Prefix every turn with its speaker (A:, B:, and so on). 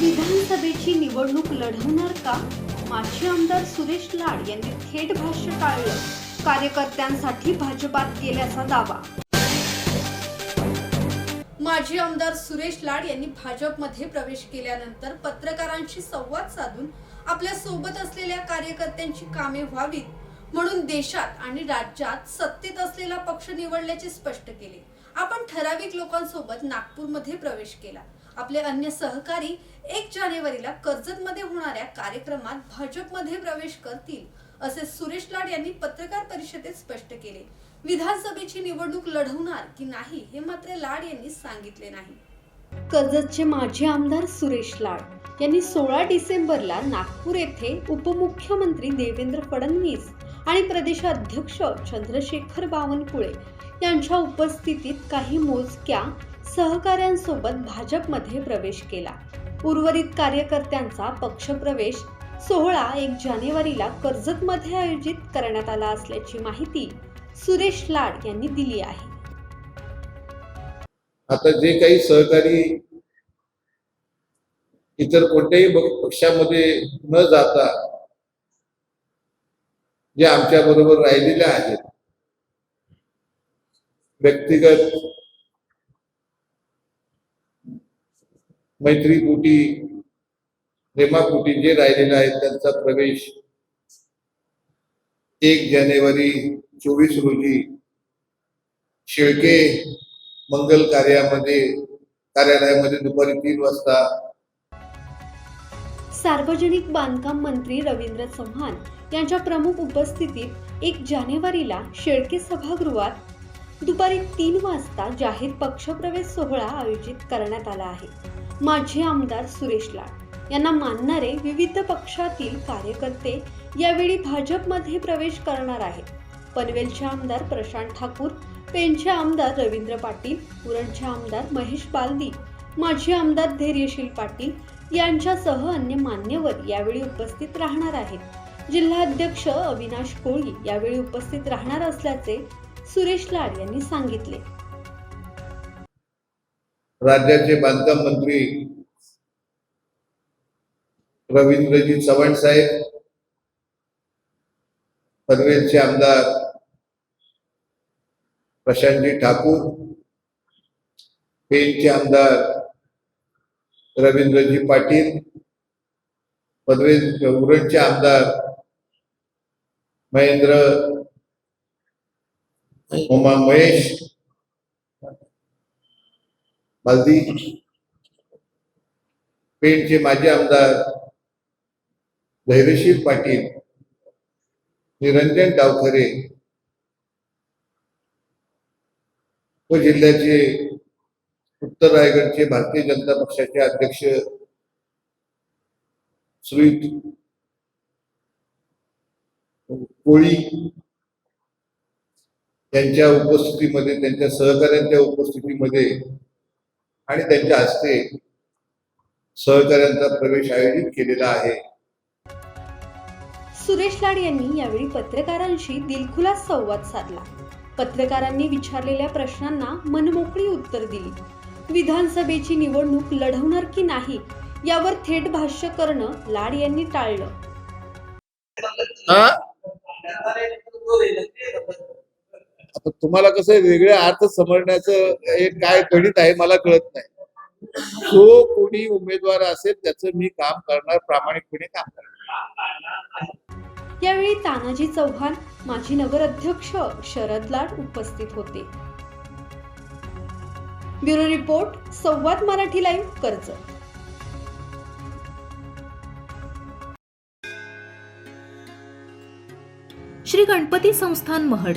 A: विधानसभेची निवडणूक लढवणार का? माजी आमदार सुरेश लाड यांनी थेट भाष्य टाळलं. कार्यकर्त्यांसाठी भाजपात गेल्याचा दावा. माजी आमदार सुरेश लाड यांनी भाजपमध्ये प्रवेश केल्यानंतर पत्रकारांशी संवाद साधून आपल्यासोबत असलेल्या कार्यकर्त्यांची कामे व्हावीत म्हणून देशात आणि राज्यात सत्तेत असलेला पक्ष निवडल्याचे स्पष्ट केले. आपण ठराविक लोकांसोबत नागपूरमध्ये प्रवेश केला. आपले अन्य सहकारी एक जानेवारीला कर्जतमध्ये होणाऱ्या कार्यक्रमात भाजपमध्ये प्रवेश करतील असे सुरेश लाड यांनी पत्रकार परिषदेत स्पष्ट केले. विधानसभेची निवडणूक लढवणार की नाही हे मात्र लाड यांनी सांगितले नाही. कर्जतचे माजी आमदार सुरेश लाड यांनी सोळा डिसेंबरला नागपूर येथे उपमुख्यमंत्री देवेंद्र फडणवीस आणि प्रदेशाध्यक्ष चंद्रशेखर बावनकुळे यांच्या उपस्थितीत काही मोजक्या सहकाऱ्यांसोबत भाजपमध्ये प्रवेश केला. उर्वरित कार्यकर्त्यांचा पक्षप्रवेश सोहळा एक जानेवारीला कर्जतमध्ये आयोजित करण्यात आला असल्याची माहिती सुरेश लाड यांनी दिली आहे.
B: आता जे काही सहकारी इतर कोणत्याही पक्षामध्ये न जाता जे आमच्या बरोबर राहिलेले आहेत व्यक्तिगत मैत्री कुटी प्रेमाकुटी जे राहिलेले आहेत त्यांचा प्रवेश एक जानेवारी चोवीस रोजी शेळके मंगल कार्यामध्ये कार्यालयामध्ये दुपारी तीन वाजता
A: सार्वजनिक बांधकाम मंत्री रवींद्र चव्हाण यांच्या प्रमुख उपस्थितीत एक जानेवारीला शेळके सभागृहात दुपारी तीन वाजता जाहीर पक्षप्रवेश सोहळा आयोजित करण्यात आला आहे. माजी आमदार सुरेश लाड यांना मानणारे विविध पक्षातील कार्यकर्ते यावेळी भाजपमध्ये प्रवेश करणार आहेत. पनवेलचे आमदार प्रशांत ठाकूर पेणचे आमदार रवींद्र पाटील उरणचे आमदार महेश बालदी माजी आमदार धैर्यशील पाटील यांच्यासह अन्य मान्यवर यावेळी उपस्थित राहणार आहेत. जिल्हाध्यक्ष अविनाश कोळी यावेळी उपस्थित राहणार असल्याचे सुरेश लाड यांनी सांगितले.
B: राज्याचे बांधकाम मंत्री रवींद्रजी चव्हाण साहेब पनवेलचे आमदार प्रशांतजी ठाकूर पेनचे आमदार रवींद्रजी पाटील पनवेल उरणचे आमदार महेंद्र उमा महेश हल्दी. पेठचे माजी आमदार धैर्यशील पाटील निरंजन डावखरे व जिल्ह्याचे उत्तर रायगडचे भारतीय जनता पक्षाचे अध्यक्ष श्री कोळी यांच्या उपस्थितीमध्ये त्यांच्या सहकाऱ्यांच्या उपस्थितीमध्ये आणि त्यांच्या हस्ते सहकाऱ्यांचा प्रवेश आयोजित केलेला आहे.
A: सुरेश लाड यांनी यावेळी पत्रकारांशी दिलखुलास संवाद साधला. पत्रकारांनी विचारलेल्या प्रश्नांना मनमोकळी उत्तर दिली. विधानसभेची निवडणूक लढवणार की नाही यावर थेट भाष्य करणं लाड यांनी टाळलं.
B: हा? आता तुम्हाला कसं वेगळे अर्थ समजण्याचं हे काय गणित आहे मला कळत नाही. जो कोणी उमेदवार असेल त्याचं मी काम करणार प्रामाणिकपणे काम करणार.
A: यावेळी तानाजी चव्हाण माजी नगराध्यक्ष शरद लाड उपस्थित होते. Bureau report Samvad Marathi live Karjat.
C: Shri Ganapati संस्थान महड.